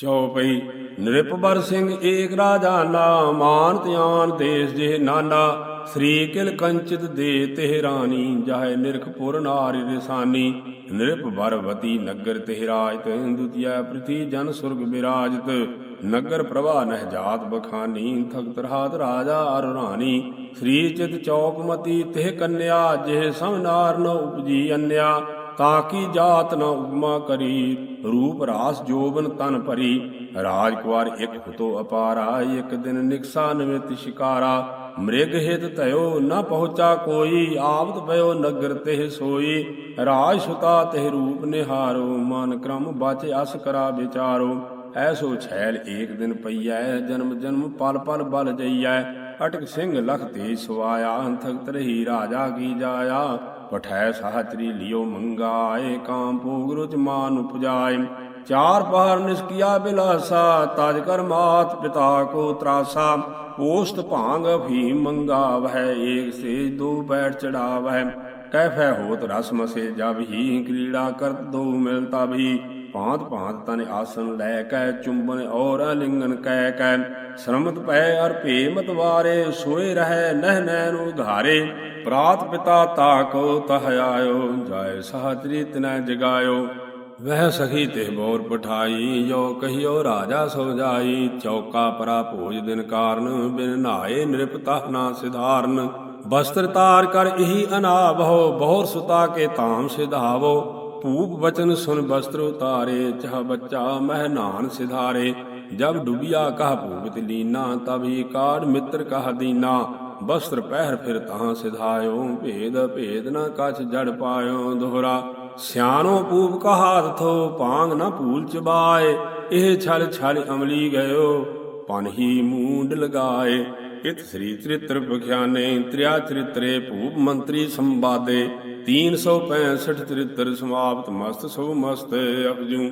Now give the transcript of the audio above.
ਚਉਪਈ ਨ੍ਰਿਪਬਰ ਸਿੰਘ ਏਕ ਰਾਜਾ ਨਾ ਮਾਨ ਧਿਆਨ ਦੇਸ ਜੇ ਨਾਨਾ, ਸ੍ਰੀ ਕਿਲ ਕੰਚਿਤ ਦੇ ਤਿਹ ਰਾਣੀ, ਜਾਹੇ ਨਿਰਖਪੁਰ ਨਾਰੀ ਰਸਾਨੀ ਨ੍ਰਿਪ ਬਰਵਤੀ ਨਗਰ ਤਿਹ ਰਾਜਤ ਦੁਤੀਆ ਪ੍ਰਿਥੀ ਜਨ ਸੁਰਗ ਬਿਰਾਜਤ। ਨਗਰ ਪ੍ਰਭਾ ਨਹਿ ਜਾਤ ਬਖਾਨੀ ਤਖਤ ਰਹਾਤ ਰਾਜਾ ਅਰ ਰਾਣੀ। ਸ੍ਰੀ ਚਿਤ ਚੌਕਮਤੀ ਤਿਹ ਕੰਨਿਆ, ਜਿਹ ਸਮਨਾਰ ਨ ਉਪਜੀ ਅੰਨਿਆ। ਤਾਕੀ ਜਾਤ ਨਾ ਉਗਮਾ ਕਰੀ? ਰੂਪ ਰਾਸ ਜੋਬਨ ਤਨ ਭਰੀ। ਰਾਜ ਕੁਾਰ ਇਕ ਹੁਤੋ ਅਪਾਰਾ, ਇਕ ਦਿਨ ਨਿਕਸਾ ਨਿਮਿਤ ਸ਼ਿਕਾਰਾ ਮ੍ਰਿਗ ਹਿਤ ਧਇਓ ਨ ਪਹੁੰਚਾ ਕੋਈ ਆਪਤ ਭਇਓ ਨਗਰ ਤਿਹ ਸੋਈ। ਰਾਜ ਸੁਤਾ ਤੇ ਰੂਪ ਨਿਹਾਰੋ, ਮਨ ਕ੍ਰਮ ਬਚ ਅਸ ਕਰਾ ਵਿਚਾਰੋ। ਐਸੋ ਛੈਲ ਏਕ ਦਿਨ ਪਈਐ, ਜਨਮ ਜਨਮ ਪਲ ਪਲ ਬਲ ਜਈਐ। ਅਟਕ ਸਿੰਘ ਲਖ ਤੇ ਸਵਾਇਆ ਅੰਥਕ ਰਹੀ ਰਾਜਾ ਕੀ ਜਾਇਆ। ਪਠੈ ਸਾਹਚਰੀ ਲਿਓ ਮੰਗਾਏ, ਕਾਮ ਭੋਗ ਰੁਚ ਮਾਨ ਉਪਜਾਏ। ਚਾਰ ਪਹਰ ਨਿਸਕਿਆ ਬਿਲਾਸਾ, ਤਜ ਕਰ ਮਾਤ ਪਿਤਾ ਕੋ ਤਰਾਸਾ। ਪੋਸਤ ਭਾਂਗ ਭੀ ਮੰਗਾਵਹਿ, ਏਕ ਸੇ ਦੋ ਬੈਠ ਚੜਾਵਹਿ। ਕੈਫੈ ਹੋਤ ਰਸ ਮਸੇ ਜਬ ਹੀ, ਕ੍ਰੀੜਾ ਕਰਤ ਦੋ ਮਿਲਤਾ ਵੀ ਭਾਂਤ ਭਾਂਤ ਤਨ ਆਸਨ ਲੈ ਕੈ ਚੁੰਬਨ ਔਰ ਅਲਿੰਗਨ ਕਹਿ ਕੈ। ਸ਼ਰਮਤ ਪੈ ਅਰ ਭੇ ਮਤਵਾਰੇ ਸੋਏ ਰਹਿ ਨਹਿ ਨੈਨ ਉਧਾਰੇ। ਪ੍ਰਾਤ ਪਿਤਾ ਤਾਕੋ ਤਹ ਆਇਓ, ਜਾਏ ਸਾਹਤਰੀ ਤਿਨੈ ਜਗਾਇਓ। ਵਹਿ ਸਖੀ ਤੇ ਬੋਰ ਪਠਾਈ, ਜੋ ਕਹਿਓ ਰਾਜਾ ਸੋ ਚੌਕਾ ਪਰਾ ਭੋਜ ਦਿਨ ਕਾਰਨ, ਬਿਨ ਨਾਏ ਨਿਰਪਤਾ ਨਾ ਸਿਧਾਰਨ। ਬਸਤਰ ਤਾਰ ਕਰ ਇਹੀ ਅਨਾਭੋ ਬਹੁਰ ਸੁਤਾ ਕੇ ਤਾਮ ਸਿਧਾਵੋ। ਭੂਪ ਬਚਨ ਸੁਨ ਬਸਤਰ ਉਤਾਰੇ, ਚਾਹ ਬੱਚਾ ਮਹਿ ਨਾਨ ਸਿਧਾਰੇ। ਜਬ ਡੁਬਿਆ ਕਹ ਭੂਪਤ ਲੀਨਾ ਤਬੀ ਕਾੜ ਮਿੱਤਰ ਕਹ ਦੀਨਾ। ਬਸਤਰ ਪਹਿਰ ਫਿਰ ਤਾਂ ਸਿਧਾਇਓ, ਭੇਦ ਭੇਦ ਨਾ ਕਛ ਜੜ ਪਾਇਓ ਦੋਹਰਾ। ਸਿਆਣੋ ਪੂਪ ਕਹਾਤ ਥੋ ਪਾਂਗ ਨਾ ਭੂਲ ਚਬਾਏ, ਇਹ ਛਲ ਛਲ ਅਮਲੀ ਗਇਓ ਪਨਹੀ ਮੂੰਡ ਲਗਾਏ। ਇਤ ਸ੍ਰੀ ਚਰਿਤ੍ਰ ਬਖਿਆਨੇ ਤ੍ਰਿਆ ਚਰਿਤਰੇ ਭੂਪ ਮੰਤਰੀ ਸੰਵਾਦੇ। 365 ਚਰਿਤ੍ਰ ਸਮਾਪਤ ਮਸਤ ਸੋ ਮਸਤ ਅਪਜੂ